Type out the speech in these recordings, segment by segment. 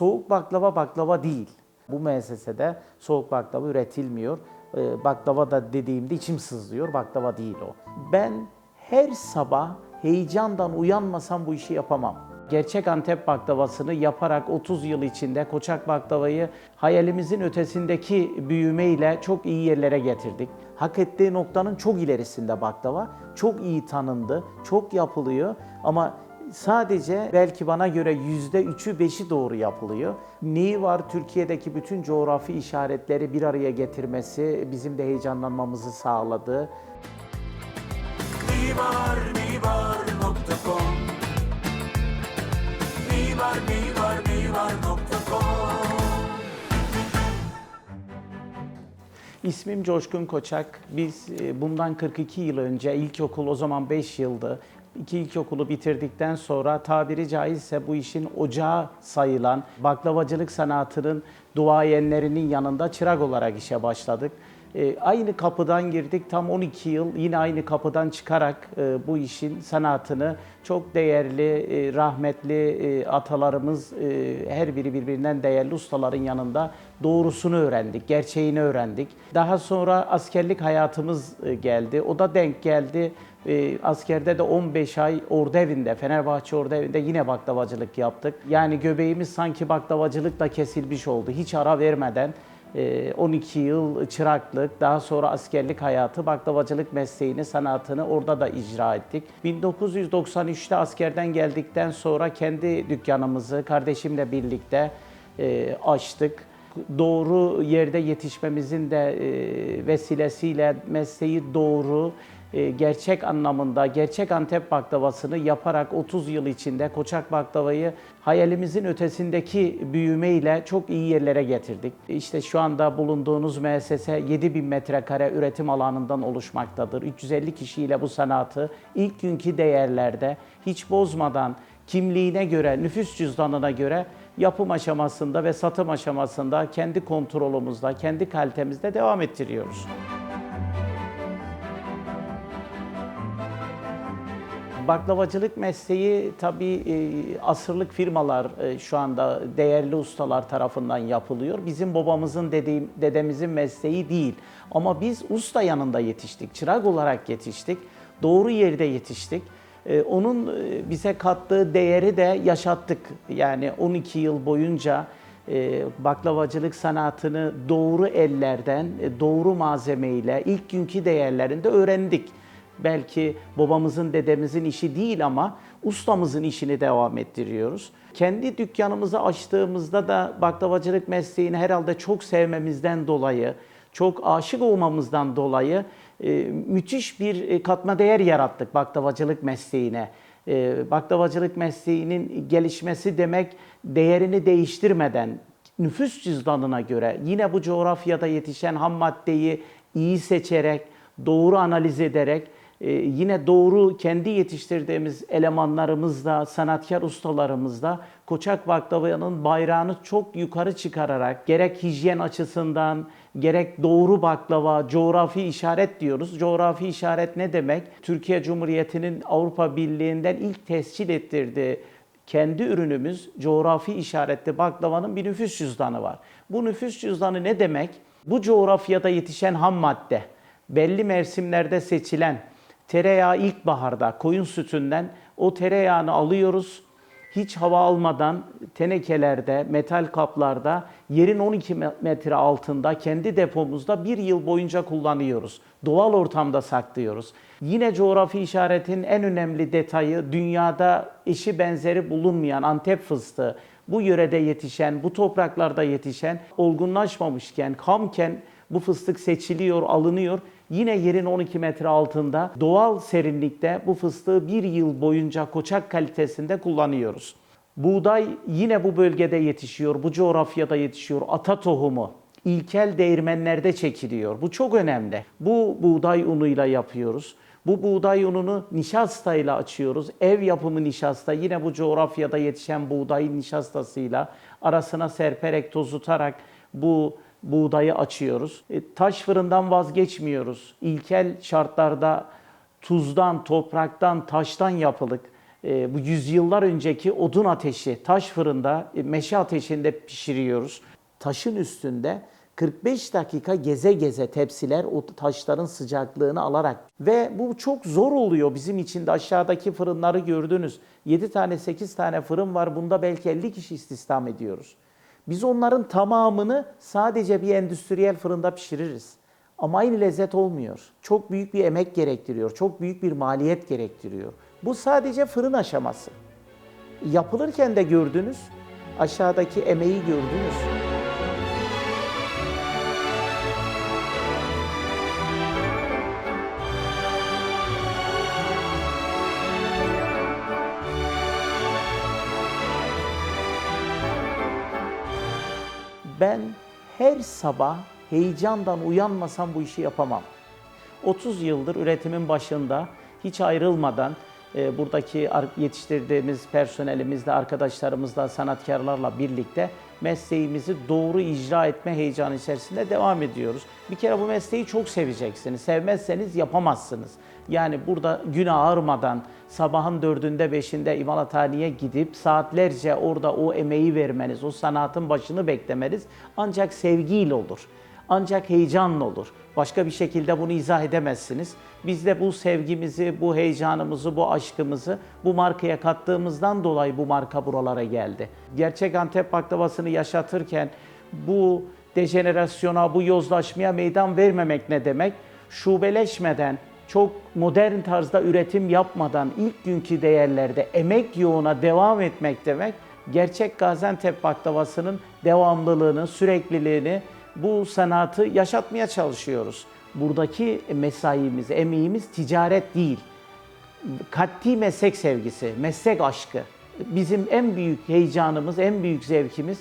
soğuk baklava baklava değil. Bu müessesede soğuk baklava üretilmiyor. Ee, Baklava da dediğimde içim sızlıyor. Baklava değil o. Ben her sabah heyecandan uyanmasam bu işi yapamam. Gerçek Antep baklavasını yaparak 30 yıl içinde Koçak baklavayı hayalimizin ötesindeki büyümeyle çok iyi yerlere getirdik. Hak ettiği noktanın çok ilerisinde baklava. Çok iyi tanındı, çok yapılıyor ama sadece belki bana göre yüzde üçü beşi doğru yapılıyor. Neyi var Türkiye'deki bütün coğrafi işaretleri bir araya getirmesi bizim de heyecanlanmamızı sağladı. mimarmimar.com Mimar mimar mimar.com İsmim Coşkun Koçak. Biz e, bundan 42 yıl önce ilkokul o zaman 5 yıldı. İki ilkokulu bitirdikten sonra tabiri caizse bu işin ocağı sayılan baklavacılık sanatının duayenlerinin yanında çırak olarak işe başladık. E, aynı kapıdan girdik. Tam 12 yıl yine aynı kapıdan çıkarak e, bu işin sanatını çok değerli, e, rahmetli e, atalarımız e, her biri birbirinden değerli ustaların yanında doğrusunu öğrendik, gerçeğini öğrendik. Daha sonra askerlik hayatımız e, geldi. O da denk geldi. E, askerde de 15 ay ordu evinde, Fenerbahçe ordu evinde yine baklavacılık yaptık. Yani göbeğimiz sanki baklavacılıkla kesilmiş oldu. Hiç ara vermeden 12 yıl çıraklık, daha sonra askerlik hayatı, baklavacılık mesleğini, sanatını orada da icra ettik. 1993'te askerden geldikten sonra kendi dükkanımızı kardeşimle birlikte e, açtık. Doğru yerde yetişmemizin de e, vesilesiyle mesleği doğru, gerçek anlamında gerçek Antep baklavasını yaparak 30 yıl içinde Koçak baklavayı hayalimizin ötesindeki büyümeyle çok iyi yerlere getirdik. İşte şu anda bulunduğunuz müessese 7000 metrekare üretim alanından oluşmaktadır. 350 kişiyle bu sanatı ilk günkü değerlerde hiç bozmadan kimliğine göre, nüfus cüzdanına göre yapım aşamasında ve satım aşamasında kendi kontrolümüzde, kendi kalitemizde devam ettiriyoruz. Baklavacılık mesleği tabii e, asırlık firmalar e, şu anda değerli ustalar tarafından yapılıyor. Bizim babamızın dediğim dedemizin mesleği değil. Ama biz usta yanında yetiştik, çırak olarak yetiştik, doğru yerde yetiştik. E, Onun e, bize kattığı değeri de yaşattık. Yani 12 yıl boyunca baklavacılık sanatını doğru ellerden, doğru malzemeyle ilk günkü değerlerinde öğrendik belki babamızın, dedemizin işi değil ama ustamızın işini devam ettiriyoruz. Kendi dükkanımızı açtığımızda da baklavacılık mesleğini herhalde çok sevmemizden dolayı, çok aşık olmamızdan dolayı e, müthiş bir e, katma değer yarattık baklavacılık mesleğine. E, baklavacılık mesleğinin gelişmesi demek değerini değiştirmeden nüfus cüzdanına göre yine bu coğrafyada yetişen ham maddeyi iyi seçerek, doğru analiz ederek ee, yine doğru kendi yetiştirdiğimiz elemanlarımızla, sanatkar ustalarımızla Koçak Baklava'nın bayrağını çok yukarı çıkararak gerek hijyen açısından, gerek doğru baklava, coğrafi işaret diyoruz. Coğrafi işaret ne demek? Türkiye Cumhuriyeti'nin Avrupa Birliği'nden ilk tescil ettirdiği kendi ürünümüz coğrafi işaretli baklavanın bir nüfus cüzdanı var. Bu nüfus cüzdanı ne demek? Bu coğrafyada yetişen ham madde, belli mevsimlerde seçilen tereyağı ilkbaharda koyun sütünden o tereyağını alıyoruz. Hiç hava almadan tenekelerde, metal kaplarda yerin 12 metre altında kendi depomuzda bir yıl boyunca kullanıyoruz. Doğal ortamda saklıyoruz. Yine coğrafi işaretin en önemli detayı dünyada eşi benzeri bulunmayan Antep fıstığı. Bu yörede yetişen, bu topraklarda yetişen, olgunlaşmamışken, kamken bu fıstık seçiliyor, alınıyor. Yine yerin 12 metre altında doğal serinlikte bu fıstığı bir yıl boyunca koçak kalitesinde kullanıyoruz. Buğday yine bu bölgede yetişiyor, bu coğrafyada yetişiyor. Ata tohumu ilkel değirmenlerde çekiliyor. Bu çok önemli. Bu buğday unuyla yapıyoruz. Bu buğday ununu nişastayla açıyoruz. Ev yapımı nişasta yine bu coğrafyada yetişen buğdayın nişastasıyla arasına serperek tozutarak bu buğdayı açıyoruz. E, taş fırından vazgeçmiyoruz. İlkel şartlarda tuzdan, topraktan, taştan yapılık e, bu yüzyıllar önceki odun ateşi, taş fırında, e, meşe ateşinde pişiriyoruz. Taşın üstünde 45 dakika geze geze tepsiler o taşların sıcaklığını alarak ve bu çok zor oluyor bizim için de aşağıdaki fırınları gördünüz. 7 tane 8 tane fırın var bunda belki 50 kişi istihdam ediyoruz. Biz onların tamamını sadece bir endüstriyel fırında pişiririz. Ama aynı lezzet olmuyor. Çok büyük bir emek gerektiriyor. Çok büyük bir maliyet gerektiriyor. Bu sadece fırın aşaması. Yapılırken de gördünüz. Aşağıdaki emeği gördünüz. Her sabah heyecandan uyanmasam bu işi yapamam. 30 yıldır üretimin başında hiç ayrılmadan e, buradaki yetiştirdiğimiz personelimizle, arkadaşlarımızla, sanatkarlarla birlikte mesleğimizi doğru icra etme heyecanı içerisinde devam ediyoruz. Bir kere bu mesleği çok seveceksiniz. Sevmezseniz yapamazsınız. Yani burada gün ağarmadan sabahın dördünde beşinde imalathaneye gidip saatlerce orada o emeği vermeniz, o sanatın başını beklemeniz ancak sevgiyle olur. Ancak heyecanla olur. Başka bir şekilde bunu izah edemezsiniz. Biz de bu sevgimizi, bu heyecanımızı, bu aşkımızı bu markaya kattığımızdan dolayı bu marka buralara geldi. Gerçek Antep baklavasını yaşatırken bu dejenerasyona, bu yozlaşmaya meydan vermemek ne demek? Şubeleşmeden, çok modern tarzda üretim yapmadan ilk günkü değerlerde emek yoğuna devam etmek demek gerçek Gaziantep baklavasının devamlılığını, sürekliliğini, bu sanatı yaşatmaya çalışıyoruz. Buradaki mesaimiz, emeğimiz ticaret değil. Katli meslek sevgisi, meslek aşkı. Bizim en büyük heyecanımız, en büyük zevkimiz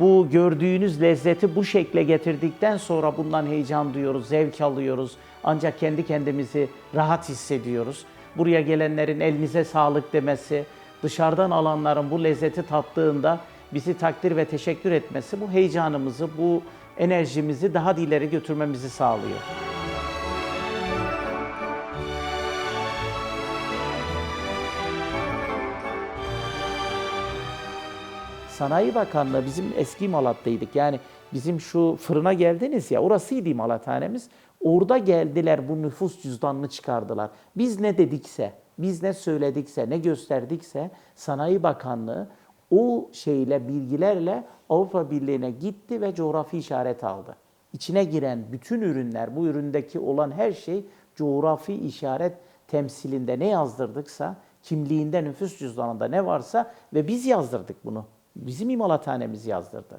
bu gördüğünüz lezzeti bu şekle getirdikten sonra bundan heyecan duyuyoruz, zevk alıyoruz. Ancak kendi kendimizi rahat hissediyoruz. Buraya gelenlerin elinize sağlık demesi, dışarıdan alanların bu lezzeti tattığında bizi takdir ve teşekkür etmesi bu heyecanımızı, bu enerjimizi daha da ileri götürmemizi sağlıyor. Sanayi Bakanlığı bizim eski Malat'taydık. Yani bizim şu fırına geldiniz ya orasıydı imalathanemiz. Orada geldiler bu nüfus cüzdanını çıkardılar. Biz ne dedikse, biz ne söyledikse, ne gösterdikse Sanayi Bakanlığı o şeyle, bilgilerle Avrupa Birliği'ne gitti ve coğrafi işaret aldı. İçine giren bütün ürünler, bu üründeki olan her şey coğrafi işaret temsilinde ne yazdırdıksa, kimliğinde, nüfus cüzdanında ne varsa ve biz yazdırdık bunu. Bizim imalathanemiz yazdırdı.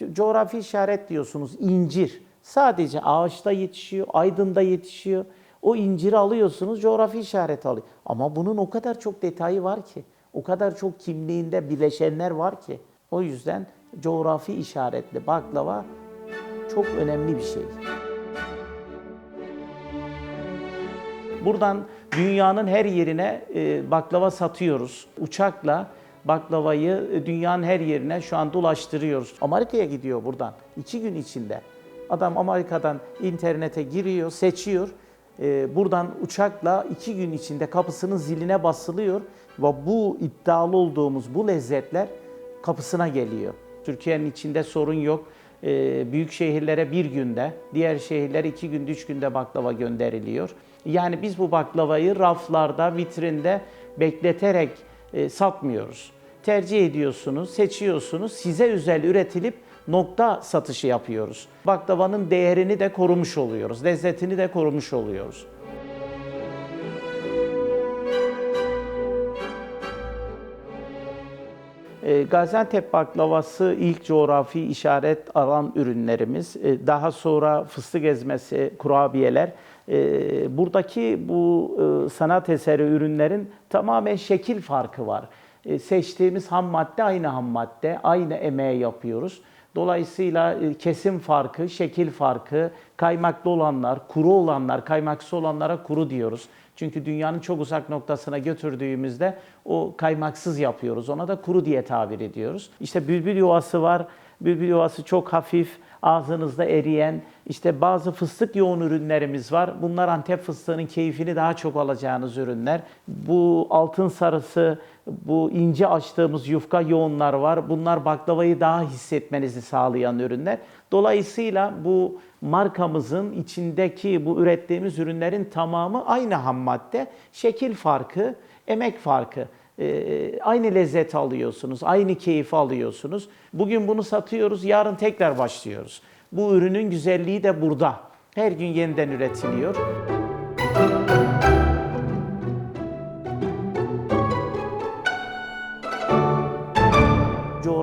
Co- Coğrafi işaret diyorsunuz, incir. Sadece ağaçta yetişiyor, aydında yetişiyor. O inciri alıyorsunuz, coğrafi işaret alıyor. Ama bunun o kadar çok detayı var ki, o kadar çok kimliğinde bileşenler var ki. O yüzden coğrafi işaretli baklava çok önemli bir şey. Buradan dünyanın her yerine e, baklava satıyoruz. Uçakla baklavayı e, dünyanın her yerine şu an dolaştırıyoruz. Amerika'ya gidiyor buradan. iki gün içinde. Adam Amerika'dan internete giriyor, seçiyor. E, buradan uçakla iki gün içinde kapısının ziline basılıyor. Ve bu iddialı olduğumuz bu lezzetler kapısına geliyor. Türkiye'nin içinde sorun yok. Ee, büyük şehirlere bir günde, diğer şehirlere iki günde, üç günde baklava gönderiliyor. Yani biz bu baklavayı raflarda, vitrinde bekleterek e, satmıyoruz. Tercih ediyorsunuz, seçiyorsunuz, size özel üretilip nokta satışı yapıyoruz. Baklavanın değerini de korumuş oluyoruz, lezzetini de korumuş oluyoruz. Gaziantep baklavası ilk coğrafi işaret alan ürünlerimiz. E, Daha sonra fıstık ezmesi, kurabiyeler. E, Buradaki bu e, sanat eseri ürünlerin tamamen şekil farkı var. Seçtiğimiz ham madde aynı ham madde, aynı emeği yapıyoruz. Dolayısıyla e, kesim farkı, şekil farkı, kaymaklı olanlar, kuru olanlar, kaymaksız olanlara kuru diyoruz. Çünkü dünyanın çok uzak noktasına götürdüğümüzde o kaymaksız yapıyoruz. Ona da kuru diye tabir ediyoruz. İşte bülbül yuvası var. Bülbül yuvası çok hafif, ağzınızda eriyen, İşte bazı fıstık yoğun ürünlerimiz var. Bunlar Antep fıstığının keyfini daha çok alacağınız ürünler. Bu altın sarısı, bu ince açtığımız yufka yoğunlar var. Bunlar baklavayı daha hissetmenizi sağlayan ürünler. Dolayısıyla bu markamızın içindeki bu ürettiğimiz ürünlerin tamamı aynı ham madde. Şekil farkı, emek farkı. Ee, aynı lezzet alıyorsunuz, aynı keyfi alıyorsunuz. Bugün bunu satıyoruz, yarın tekrar başlıyoruz. Bu ürünün güzelliği de burada. Her gün yeniden üretiliyor.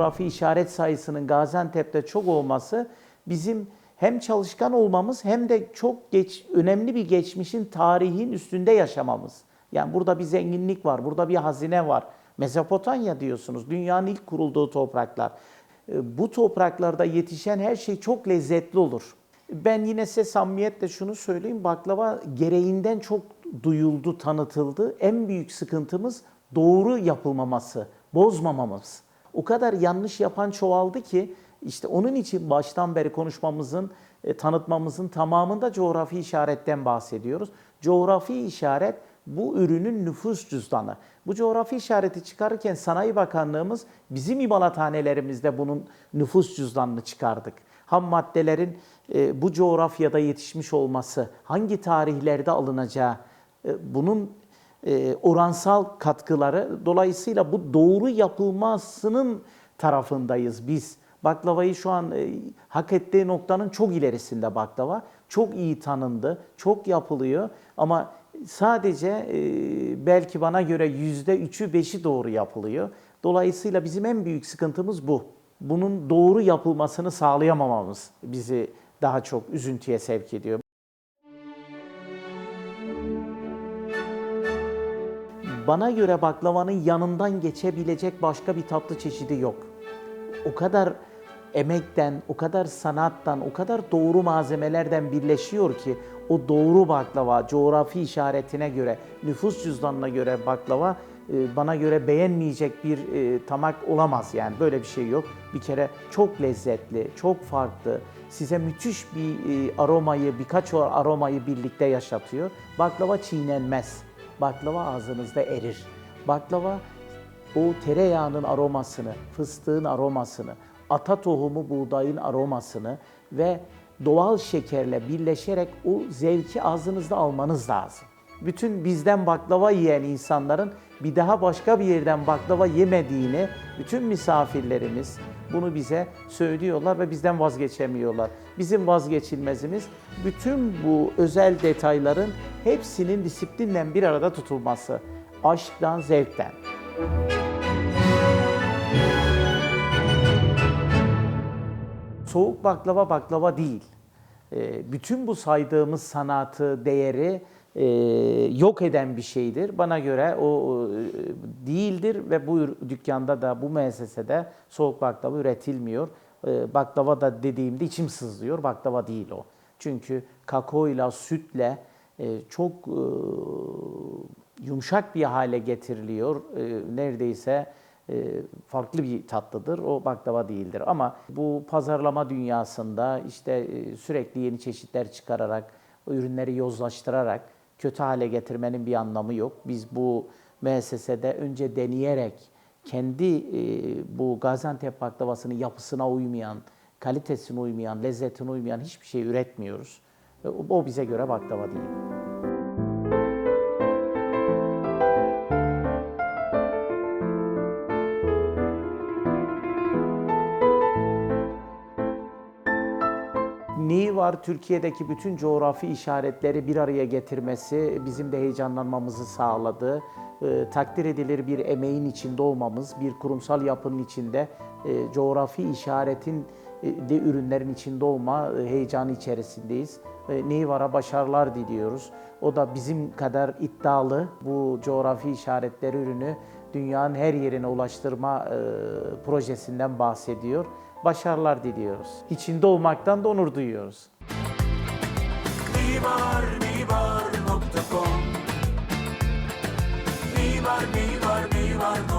coğrafi işaret sayısının Gaziantep'te çok olması bizim hem çalışkan olmamız hem de çok geç önemli bir geçmişin tarihin üstünde yaşamamız. Yani burada bir zenginlik var, burada bir hazine var. Mezopotamya diyorsunuz, dünyanın ilk kurulduğu topraklar. E, Bu topraklarda yetişen her şey çok lezzetli olur. Ben yine size samimiyetle şunu söyleyeyim, baklava gereğinden çok duyuldu, tanıtıldı. En büyük sıkıntımız doğru yapılmaması, bozmamamız. O kadar yanlış yapan çoğaldı ki işte onun için baştan beri konuşmamızın, e, tanıtmamızın tamamında coğrafi işaretten bahsediyoruz. Coğrafi işaret bu ürünün nüfus cüzdanı. Bu coğrafi işareti çıkarırken Sanayi Bakanlığımız bizim imalathanelerimizde bunun nüfus cüzdanını çıkardık. Ham maddelerin e, bu coğrafyada yetişmiş olması, hangi tarihlerde alınacağı, e, bunun e, oransal katkıları. Dolayısıyla bu doğru yapılmasının tarafındayız biz. Baklavayı şu an e, hak ettiği noktanın çok ilerisinde baklava. Çok iyi tanındı, çok yapılıyor ama sadece e, belki bana göre yüzde üçü beşi doğru yapılıyor. Dolayısıyla bizim en büyük sıkıntımız bu. Bunun doğru yapılmasını sağlayamamamız bizi daha çok üzüntüye sevk ediyor. Bana göre baklavanın yanından geçebilecek başka bir tatlı çeşidi yok. O kadar emekten, o kadar sanattan, o kadar doğru malzemelerden birleşiyor ki o doğru baklava, coğrafi işaretine göre, nüfus cüzdanına göre baklava e, bana göre beğenmeyecek bir e, tamak olamaz yani böyle bir şey yok. Bir kere çok lezzetli, çok farklı, size müthiş bir e, aromayı, birkaç aromayı birlikte yaşatıyor. Baklava çiğnenmez. Baklava ağzınızda erir. Baklava o tereyağının aromasını, fıstığın aromasını, ata tohumu buğdayın aromasını ve doğal şekerle birleşerek o zevki ağzınızda almanız lazım. Bütün bizden baklava yiyen insanların bir daha başka bir yerden baklava yemediğini bütün misafirlerimiz bunu bize söylüyorlar ve bizden vazgeçemiyorlar. Bizim vazgeçilmezimiz bütün bu özel detayların hepsinin disiplinle bir arada tutulması. Aşktan, zevkten. Soğuk baklava baklava değil. Ee, Bütün bu saydığımız sanatı, değeri e, yok eden bir şeydir. Bana göre o e, değildir ve bu dükkanda da bu müessesede soğuk baklava üretilmiyor. Ee, Baklava da dediğimde içim sızlıyor. Baklava değil o. Çünkü kakaoyla, sütle e, çok e, yumuşak bir hale getiriliyor. E, Neredeyse e, farklı bir tatlıdır. O baklava değildir. Ama bu pazarlama dünyasında işte e, sürekli yeni çeşitler çıkararak, ürünleri yozlaştırarak kötü hale getirmenin bir anlamı yok. Biz bu müessesede önce deneyerek kendi e, bu Gaziantep baklavasının yapısına uymayan, kalitesine uymayan, lezzetine uymayan hiçbir şey üretmiyoruz. E, o bize göre baklava değil. Var Türkiye'deki bütün coğrafi işaretleri bir araya getirmesi bizim de heyecanlanmamızı sağladı. Ee, takdir edilir bir emeğin içinde olmamız, bir kurumsal yapının içinde e, coğrafi işaretin e, de ürünlerin içinde olma e, heyecanı içerisindeyiz. E, neyi vara başarılar diliyoruz. O da bizim kadar iddialı bu coğrafi işaretleri ürünü dünyanın her yerine ulaştırma e, projesinden bahsediyor. Başarılar diliyoruz. İçinde olmaktan da onur duyuyoruz. Mimar mimar.com Mimar mimar mimar.com